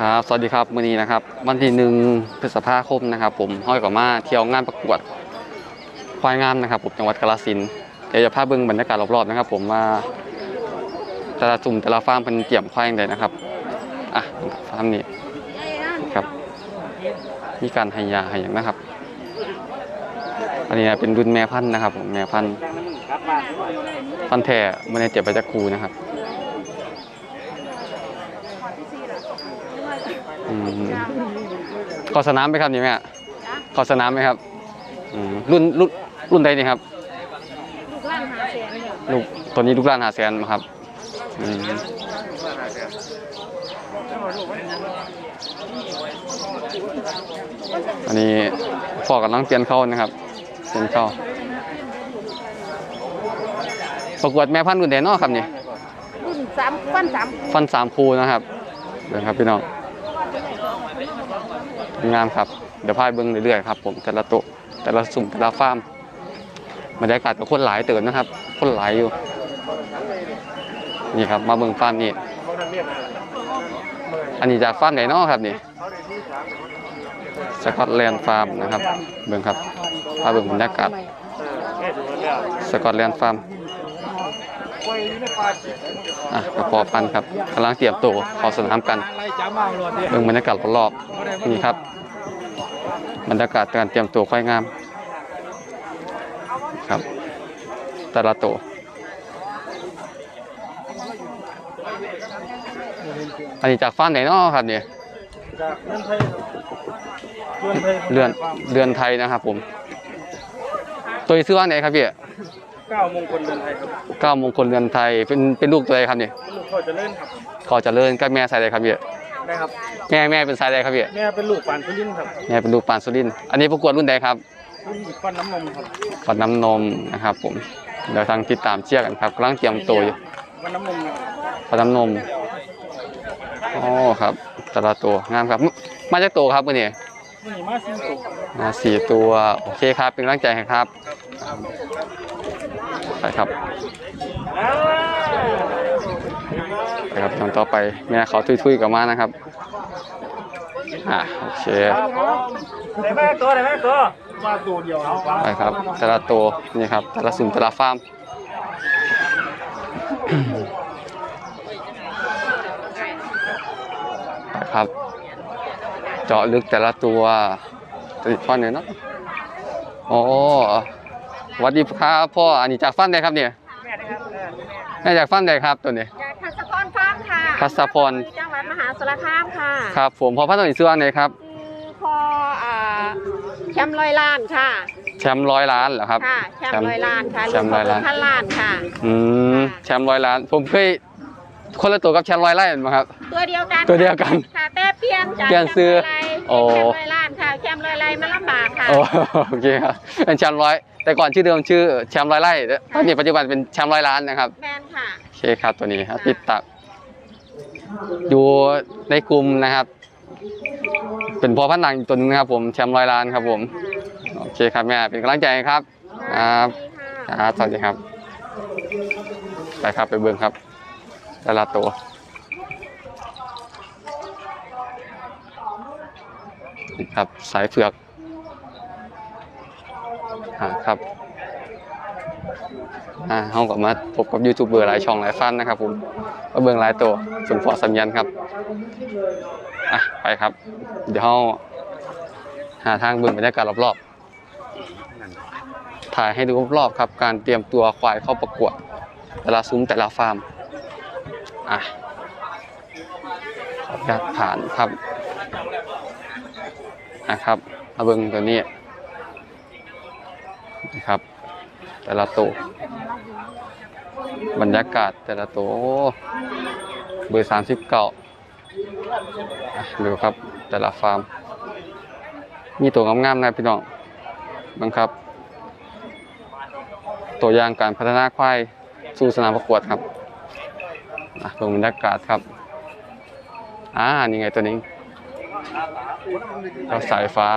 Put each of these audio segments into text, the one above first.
ครับ สวัสดีครับวันนี้นะครับ วันที่หนึ่งพฤษภาคมนะครับ ผมห้อยกับมาเที่ยวงานประกวดควายงามนะครับผมจังหวัดกาฬสินเดี๋ยวจะพาเบิ่งบรรยากาศรอบๆนะครับ ผมว่าแต่ละจุ่มแต่ละฟาร์มเป็นเกี่ยมควายอย่างไรนะครับอะฟาร์มนี้ครับมีการให้ยาให้อย่างนะครับ อันนี้เป็นรุ่นแม่พันธุ์นะครับ ผมแม่พันธุ์พันธุ์แท้ไม่ได้เจ็บไปจากครูนะครับ อืม ขอสนามไหมครับนี่แม่ขอสนามไหมครับอืมรุ่นรุ่นรุ่นใดนี่ครับ ลูกหล้านหาเสียงเนี่ยลูกตัวนี้ลูกล้านหาแสนครับอืมอันนี้พ่อกำลังเปลี่ยนเข้านะครับเปลี่ยนเข้าประกวดแม่พันธุ์รุ่นใดเนาะครับนี่รุ่นสามฟันสามฟันสามคูนะครับเดี๋ยวครับพี่น้อง งามครับ เดี๋ยวพายเบิ้งเรื่อยๆครับผมแต่ละโต๊ะแต่ละสุ่มแต่ละฟาร์มบรรยากาศกับคนหลายเติบนะครับ คนหลายอยู่ นี่ครับ มาเบิ้งฟาร์มนี่อันนี้จากฟาร์มไหนเนาะครับนี่สกอตแลนด์ฟาร์มนะครับ เบิ้งครับพาเบิ้งบรรยากาศสกอตแลนด์ฟาร์ม อะกระปอปันครับกำลังเตรียมตัวเข้าสนามกันเรื่องบรรยากาศรอบๆนี่ครับ บรรยากาศการเตรียมตัวค่อยงาม ครับแต่ละตัวอันนี้จากฟ้านไหนเนาะครับเนี่ยจากเลื่อนไทยเลื่อนไทยเรือนเรือนไทยนะครับผม ตัวนี้ชื่อว่าไหนครับพี่ เก้ามงคลเลื่อนไทยครับเก้ามงคลเรือนไทยเป็นเป็นลูกตัวใดครับเนี่ยเป็นลูกพ่อเจะเลื่อนครับขอเจริญกับแม่สายใดครับพี่ได้ครับแม่แม่เป็นสายใดครับพี่แม่เป็นลูกปานทุลินครับแม่เป็นลูกปานสุรินทร์อันนี้ประกวดรุ่นใดครับรุ่นฟันน้ำนมครับฟันน้ำนมนะครับ ผมเดี๋ยวทางติดตามเชียร์กันครับกำลังเตรียมตัวอยู่ฟันน้ำนมนะครับฟันน้ำนมอ๋อครับแต่ละตัวงามครับมมาจากตัวครับมื่อนี้วันนี้มาซิงโกมาสี่ตัว โอเคครับ เป็นกำลังใจให้ครับ ไปครับไปครับตอนต่อไปแม่เขาทุยๆกับมานะครับอะโอเคได้แม่ตัวได้แม่ตัวมาตัวเดียวเอาไปครับแต่ละตัวนี่ครับแต่ละสุ่มแต่ละฟาร์มไปครับ เจาะลึกแต่ละตัวติดฟันเนี่ยเนาะโอ้ สวัสดีครับพ่ออันนี้จากฟันใดครับเนี่ยแม่ได้ครับเออแม่จากฟันใดครับตัวนี้จากทัศพรฟาร์มค่ะทัศพรจังหวัดมหาสารคามค่ะครับผมพอพันตัวนี้ซื้ออันไหนครับคือพออ่าแชมป์ร้อยล้านค่ะ แชมป์ร้อยล้านเหรอครับค่ะแชมป์ร้อยล้านค่ะแชมป์ร้อยล้านพันล้านค่ะอืมแชมป์ร้อยล้าน ผมเคยคนละตัวกับแชมป์ร้อยล้านไหมครับ ตัวเดียวกันตัวเดียวกันค่ะแต่เปลี่ยนจากเปลี่ยนซื้อแชมป์โอ้ร้อยล้านค่ะแชมป์ร้อยล้านมันลำบากค่ะโอ้โอเคครับเป็นแชมป์ร้อย แต่ก่อนชื่อเดิมชื่อแชมป์ร้อยไร่ตอนนี้ปัจจุบันเป็นแชมป์ร้อยล้านนะครับแมนค่ะโอเคครับตัวนี้ครับติดตามอยู่ในกลุ่มนะครับ เป็นพ่อพันธุ์หนังอีกตัวหนึงนะครับ ผมแชมป์ร้อยล้านครับ ผมโอเคครับแม่เป็นกำลังใจให้ครับครับครับสวัสดีครับ ไปครับไปเบิ่งครับแต่ละตัวนี่ครับสายเผือก อ่าครับอ่าเขาก็มาพบกับยูทูบเบอร์หลายช่องหลายฟันนะครับผมมาเบิ่งหลายตัวส่วนฟอสัญญาณครับอะไปครับ เดี๋ยวเราหาทางเบิ่งบรรยากาศรอบๆถ่ายให้ดูรอบๆครับ การเตรียมตัวควายเข้าประกวด แต่ละซุ้มแต่ละฟาร์มอะขออนุญาตผ่านครับอะครับมาเบิ่งตัวนี้ นะครับ แต่ละโตัวบรรยากาศแต่ละตัวโอ้เบอร์สามสิบเก้าดูครับแต่ละฟาร์ม มีตัวงามๆนะพี่น้องบังครับ ตัวอย่างการพัฒนาควายสู่สนามประกวดครับอะลงบรรยากาศครับอ่านี่ไงตัวนี้เราสายฟ้า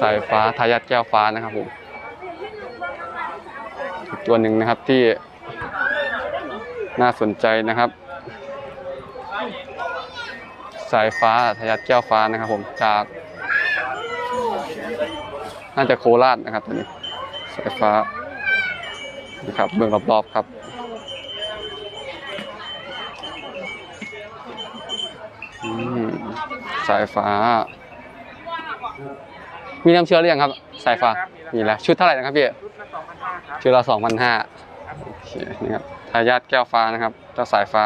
สายฟ้าทายัดแก้วฟ้านะครับผมตัวหนึ่งนะครับที่น่าสนใจนะครับ สายฟ้าทะยัดแก้วฟ้านะครับ ผมจาก น่าจะโคราชนะครับตัวนี้ สายฟ้านี่ครับเบื้องรอบๆครับอืมสายฟ้า มีน้ำเชื้อหรือยังครับ สายฟ้ามีแล้วชุดเท่าไหร่นะครับพี่ ชุดละสองพันห้าโอเคนี่ครับทายาทแก้วฟ้านะครับเจ้าสายฟ้า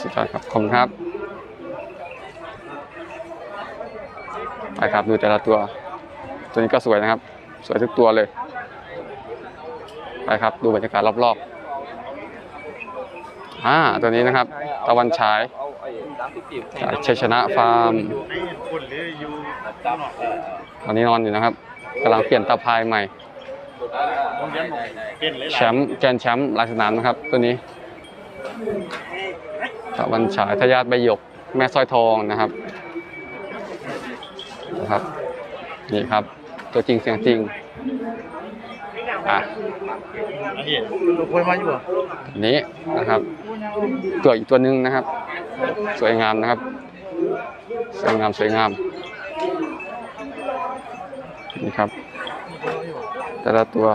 สุดยอดครับขอบคุณครับไปครับดูแต่ละตัว ตัวนี้ก็สวยนะครับ สวยทุกตัวเลยไปครับดูบรรยากาศรอบๆอ่าตัวนี้นะครับ ตะวันฉายจาก ชัยชนะฟาร์มคนหรืออยู่ตอนนี้นอนอยู่นะครับกำลังเปลี่ยนตาพายใหม่ผมยังเป็นเลยแชมป์แกรนด์แชมป์หลายสนามนะครับ ตัวนี้ตะวันฉายทายาทใบหยก แม่สร้อยทองนะครับนะครับ นี่ครับ ตัวจริงเสียงจริง อะอันนี้ตัวคนมาอยู่อะอันนี้นะครับตัวอีกตัวหนึ่งนะครับ สวยงามนะครับ สวยงามสวยงามนี่ครับ แต่ละตัว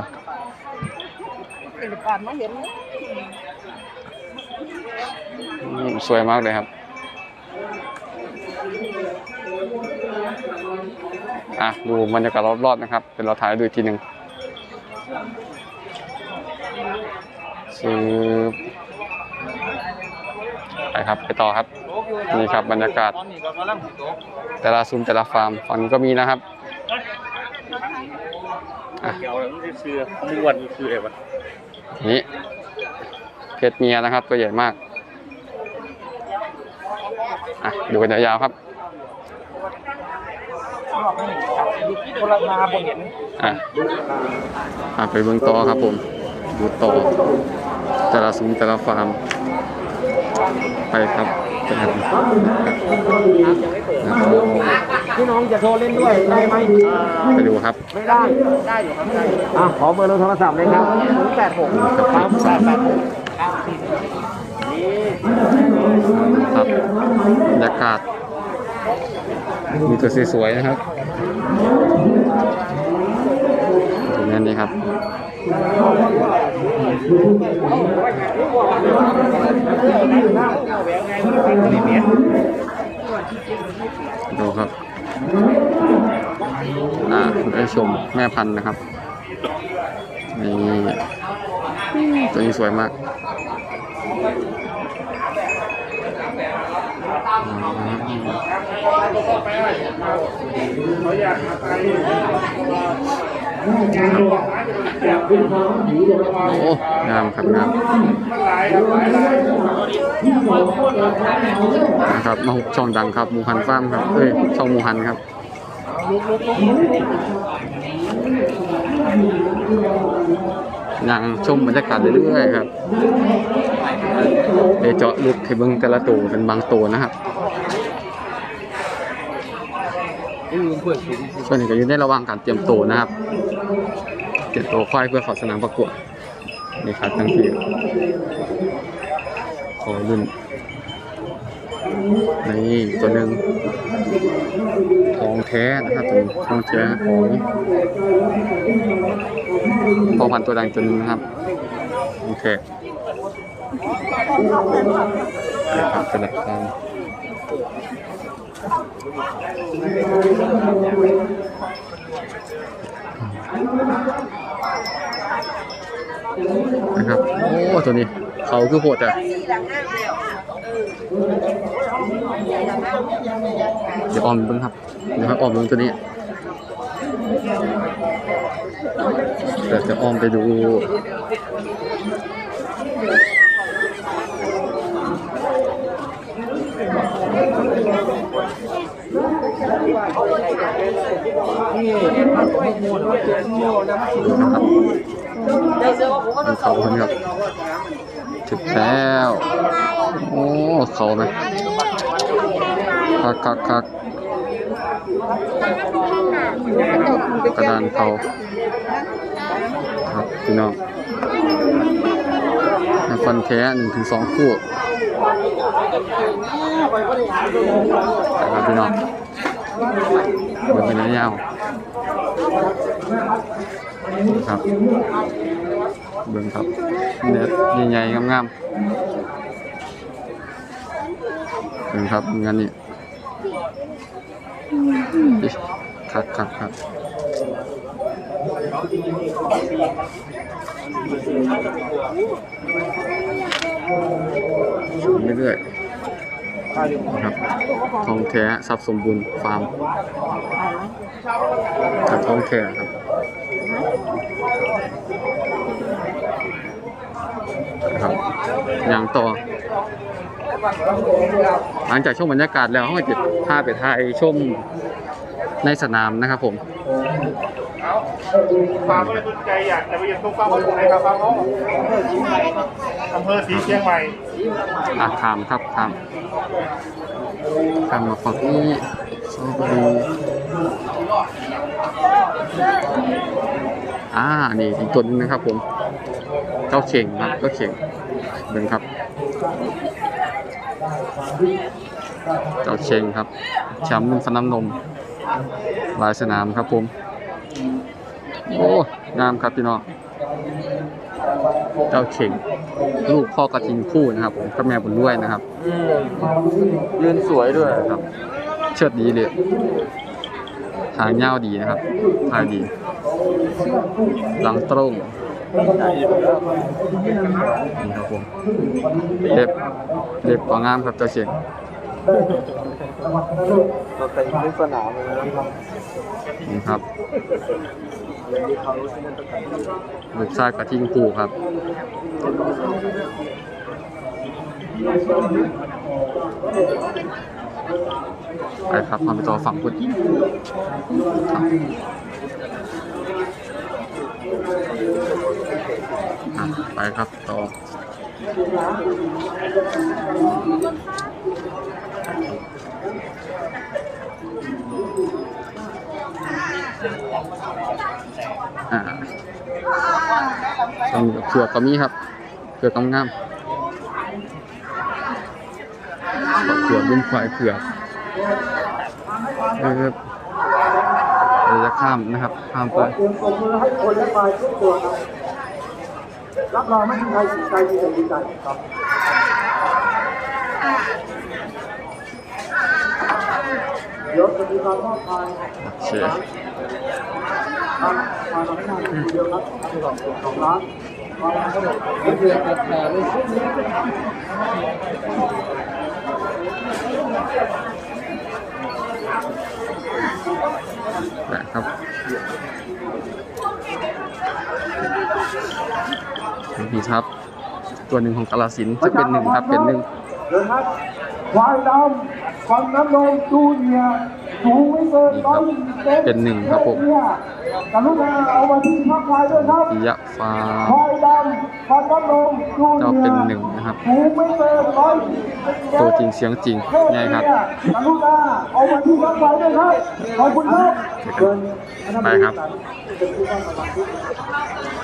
ก่อนมาเห็นอืมสวยมากเลยครับอะดูบรรยากาศรอบๆนะครับ เป็นเราถ่ายให้ดูอีกทีหนึ่ง ซื้อไปครับไปต่อครับ นี่ครับบรรยากาศตอนนี้ก็กำลังโตแต่ละซุ้มแต่ละฟาร์มฝั่งนี้ก็มีนะครับอะเกี่ยวมันซื้อมือวันซื้ออะไรวะนี่เพชรเมียนะครับตัวใหญ่มากอะดูกันยาวๆครับ คนละมาบนเห็นอะอะไปเบื้องต่อครับผม ดูต่อ แต่ละซุ้มแต่ละฟาร์ม ไปครับไปครับพี่น้องจะโทรเล่นด้วยได้ไหมไปดูครับ ไม่ได้ ได้อยู่ครับได้อะขอเบอร์โทรศัพท์เลยครับศูนย์แปดหกครับแปดแปดหกครับบรรยากาศมีตัวสวยๆนะครับ นั้นนี่ครับดูครับอ่าได้ชมแม่พันธุ์นะครับนี่ตัวนี้สวยมาก โอ้งามครับงามนะครับมาหุบช่องดังครับหมูหันฟาร์มครับเอ้ยช่องหมูหันครับยังชมบรรยากาศเรื่อยๆครับเดยวเจาะลุกให้เบิงแต่ละตัวเป็นบางตัวนะครับส่วนนี้ก็อยู่ในระหว่างการเตรียมตัวนะครับ เตรียมตัวควายเพื่อขอสนามประกวดนี่ครับทั้งทีขอรุ่นนี่ตัวหนึ่งของแท้นะครับตัวนี้ของแท้ของพอพันตัวดังตัวนึงนะครับโอเคนะครับเป็นหลักฐาน นะครับ โอ้ตัวนี้ เขาคือโหดอะเดี๋ยวออมเบิ้งครับเดี๋ยวให้ออมเบิ้งตัวนี้เดี๋ยวจะออมไปดู เขาคนครับถึงแล้ว โอ้ เขาไหมคักคักคักกระดานเขาครับพี่น้องฟันแท้หนึ่งถึงสองคู่ครับพี่น้อง เบิ่งเป็นระยะครับเบิ่งครับเน็ตใหญ่ๆงามๆเบิ่งครับงานนี้ครับครับครับเรื่อยๆ ครับทองแท้ทรัพย์สมบูรณ์ฟาร์มกับทองแท้ครับครับ อย่างต่อ หลังจากชมบรรยากาศแล้วเขาก็จะพาไปถ่ายชมในสนามนะครับผมฟาร์มไม่สนใจอยากจะไปยังตุ้งฟ้าไหนครับฟาร์มเขา อำเภอสีเชียงใหม่อาถามครับถามถามมาฝั่งนี้สระบุรีอ่า นี่อีกตัวนึงนะครับผม เจ้าเข่งครับเจ้าเข่งเบิ่งครับ เจ้าเชงครับแชมป์รุ่นฟันน้ำนมลายสนามครับผม โอ้ งามครับพี่น้อง เจ้าเชงลูกพ่อกระทิงคู่นะครับผมกับแม่บุญด้วยนะครับยืนสวยด้วยครับ เชิดดีเลยหางยาวดีนะครับทายดี หลังตรงนี่ครับผมเล็บเล็บก็งามครับเจ้าเชง เราเตะในสนามเลยนะครับนี่ครับลูกชายกระทิงคู่ครับไปครับพาไปต่อฝั่งพุทธครับอ่ไปครับต่อ อ่าต้องเผือกก็มีครับเผือกงามเผือกรุ่นควายเผือกเออเราจะข้ามนะครับข้ามไปให้คนและควายทุกตัวครับรับรองไม่มีใครติดใจมีแต่ดีใจครับ เดี๋ยวจะมีการมอบพายโอเคทางทางทางหน้าเดียวครับสองสองล้านมาแล้วครับผมเดือกับแผลใช่วงนี้นะครับนี่ครับ ตัวหนึ่งของกาลสินจะเป็นหนึ่งครับ เป็นหนึ่งเดินครับควายดำ ฟันน้ำนมจูเนียร์สูงไม่เกินร้อยยี่สิบเซนเป็นหนึ่งครับผมกรุณาเอามาที่พักควายด้วยครับปิยะฟ้าควายดำฟันน้ำนมจูเจ้าเนียเป็นร์หนึ่งนะครับสูงไม่เกินร้อยยี่สิบเซนตัวจริงเสียงจริงไงครับกรุณาเอามาที่พักควายด้วยครับขอบคุณครับเชิญไปครับ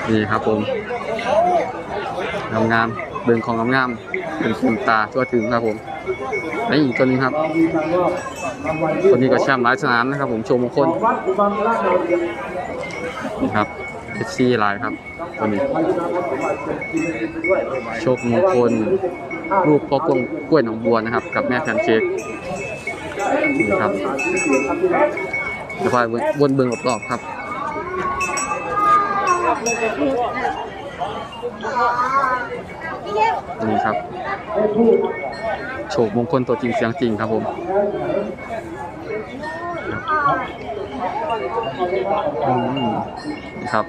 นี่ครับผมงามงามๆเบิ่งของงามงามๆ เป็นคุณตาทั่วถึงครับผมและอีกตัวนึงครับตัวนี้ก็แชมป์หลายสนามนะครับ ผมโชว์มงคลนี่ครับเอซีลายครับตัวนี้พายุน้ำวัดสมบัติเป็นทีมไปด้วยโชคมงคลรูปพ่อกล้วยกล้วยหนองบัวนะครับ กับแม่แพนเค้กนี่ครับเดี๋ยวไปวนเบิ่งรอบๆครับ นี่ครับ โฉกมงคลตัวจริงเสียงจริงครับผมนี่ครับ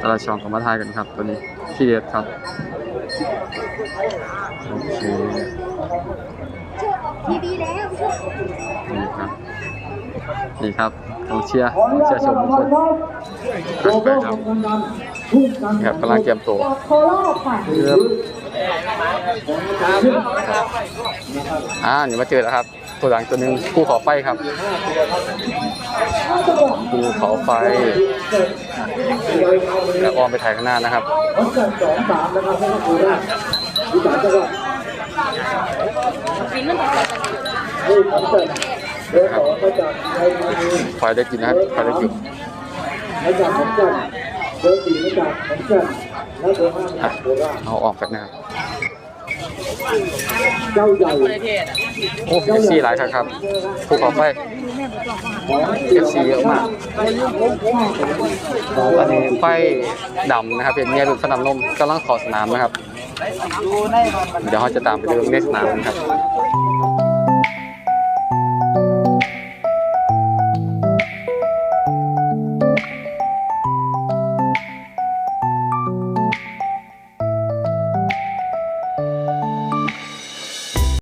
ตลาดช่องกับมาทายกันครับ ตัวนี้ที่เด็ดครับโอเคทีวีแล้วนี่ครับนี่ครับกองเชียร์กองเชียร์ชว์มงคลไปครับ ครับกำลังเตรียมตัวโคราชค่ะอ่านี่มาเจอแล้วครับ ตัวหลังตัวหนึ่งภูเขาไฟครับภูเขาไฟแล้วออมไปถ่ายข้างหน้านะครับสองสามนะครับให้ก็คือได้ที่สามจังหวัดนี่ขอนแก่นเบอร์สองมาจากไทยธานีควายได้กินนะครับควายได้กิน มาจาอนแก่นเอาจากขอนแก่นและเบอร์ห้ามาจากโคราชเอาออกกันนะครับเจ้าใหญ่โอ้เอฟซีหลายครับครับภูเขาไฟเอฟซีเยอะมากตอนนี้ไฟดำนะครับ เป็นเมียลูกสนามนมกำลังขอสนามนะครับ เดี๋ยวเราจะตามไปดูในสนามนะครับ